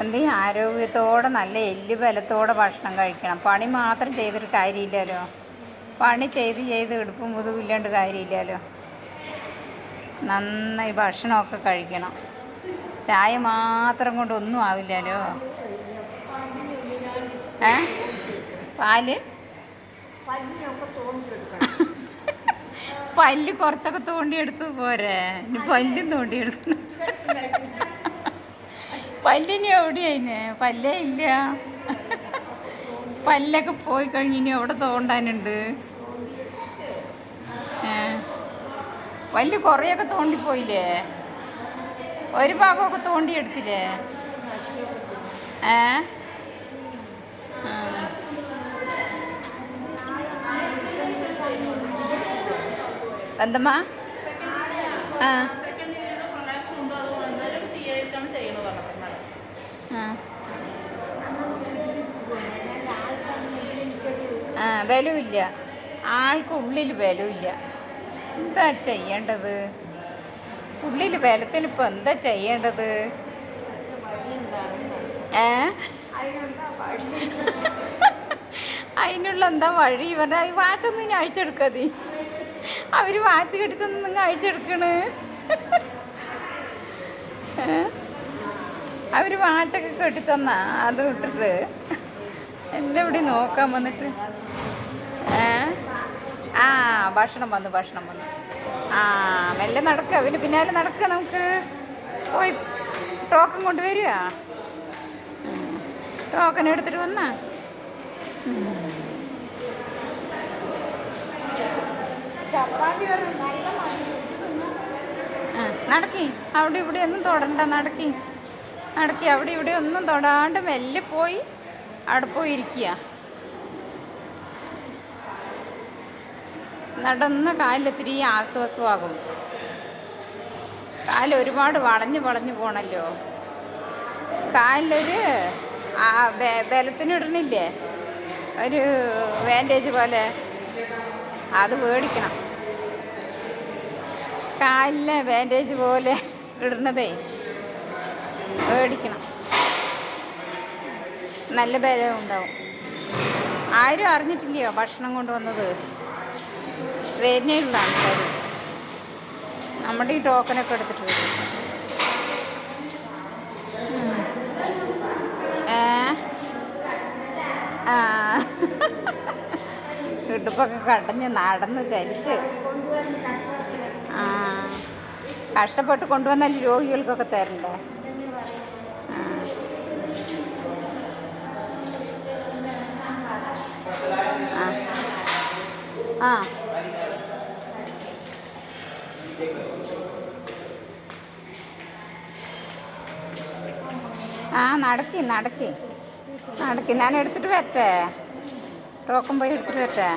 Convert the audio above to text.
എന്തെങ്കിലും ആരോഗ്യത്തോടെ നല്ല എല്ല് ബലത്തോടെ ഭക്ഷണം കഴിക്കണം. പണി മാത്രം ചെയ്തിട്ട് കാര്യമില്ലല്ലോ. പണി ചെയ്ത് ചെയ്ത് എടുപ്പും മുതുകില്ലാണ്ട് കാര്യമില്ലല്ലോ. നന്നായി ഭക്ഷണമൊക്കെ കഴിക്കണം. ചായ മാത്രം കൊണ്ട് ഒന്നും ആവില്ലല്ലോ. ഏ? പാൽ? പല്ല് കുറച്ചൊക്കെ തോണ്ടിയെടുത്ത് പോരെ. ഇനി പല്ലും തോണ്ടിയെടുക്കണം. പല്ലിന് എവിടെയായിന് പല്ലേ ഇല്ല. പല്ലൊക്കെ പോയി കഴിഞ്ഞ് ഇനി എവിടെ തോണ്ടാനുണ്ട്? പല്ല് കുറേയൊക്കെ തോണ്ടിപ്പോയില്ലേ? ഒരു ഭാഗമൊക്കെ തോണ്ടിയെടുത്തില്ലേ? ഏ. എന്തമ്മാ? ആ. ബലമില്ല ആൾക്കുള്ളിൽ ബലമില്ല എന്താ ചെയ്യേണ്ടത്? ഉള്ളിൽ ബലത്തിന് ഇപ്പം എന്താ ചെയ്യേണ്ടത്? ഏ? അതിനുള്ള എന്താ വഴി? ഇവരുടെ അത് വാച്ചൊന്നും ഇനി അഴിച്ചെടുക്കാതി അവർ വാച്ച് കെട്ടിത്തൊന്നും നിങ്ങൾ അഴിച്ചെടുക്കണ് അവർ വാച്ചൊക്കെ കെട്ടിത്തന്നാ. അത് വിട്ടിട്ട് എല്ലാം ഇവിടെ നോക്കാൻ വന്നിട്ട്. ഭക്ഷണം വന്നു ഭക്ഷണം വന്നു. ആ മെല്ലെ നടക്കുക അവന് പിന്നാലെ നടക്കുക നമുക്ക്. പോയി ടോക്കൺ കൊണ്ടുവരിക ടോക്കൺ എടുത്തിട്ട് വന്നാ. നടക്കി. അവിടെ ഇവിടെ ഒന്നും തൊടണ്ട നടക്കി. നടക്കി. അവിടെ ഇവിടെ ഒന്നും തൊടാണ്ട് മെല്ലെ പോയി. അവിടെ പോയി ഇരിക്കുക. നടന്ന കാലിലൊത്തിരി ആശ്വാസമാകും. കാൽ ഒരുപാട് വളഞ്ഞ് വളഞ്ഞു പോണല്ലോ. കാലിലൊരു ബലത്തിനിടണില്ലേ ഒരു ബാൻഡേജ് പോലെ. അത് മേടിക്കണം കാലിലെ ബാൻഡേജ് പോലെ ഇടണതേ. മേടിക്കണം നല്ല ബലം ഉണ്ടാവും. ആരും അറിഞ്ഞിട്ടില്ലയോ ഭക്ഷണം കൊണ്ടുവന്നത്? വരുന്നേയുള്ള ആൾക്കാർ നമ്മുടെ ഈ ടോക്കനൊക്കെ എടുത്തിട്ട് വരും. ഇടുപ്പൊക്കെ കടഞ്ഞ് നടന്ന് ചരിച്ച്. ആ. കഷ്ടപ്പെട്ട് കൊണ്ടുവന്നാൽ രോഗികൾക്കൊക്കെ തരണ്ടേ. ആ. ആ. ആ നടക്കി നടക്കി. നടക്കി. ഞാൻ എടുത്തിട്ട് വരട്ടെ. ടോക്കൺ പോയി എടുത്തിട്ട് വരട്ടെ.